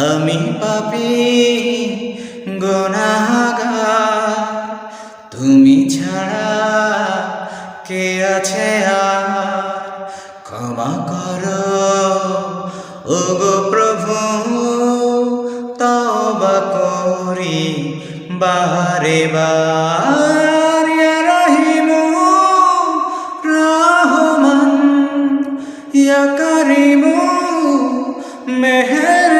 আমি পাপি গোনাগার। তুমি ছাড়া কে আছে আর? ক্ষমা করো ও গো প্রভু তবা করি বারে বার রহিমু রহমান, ইয়া করিমু মেহেরবান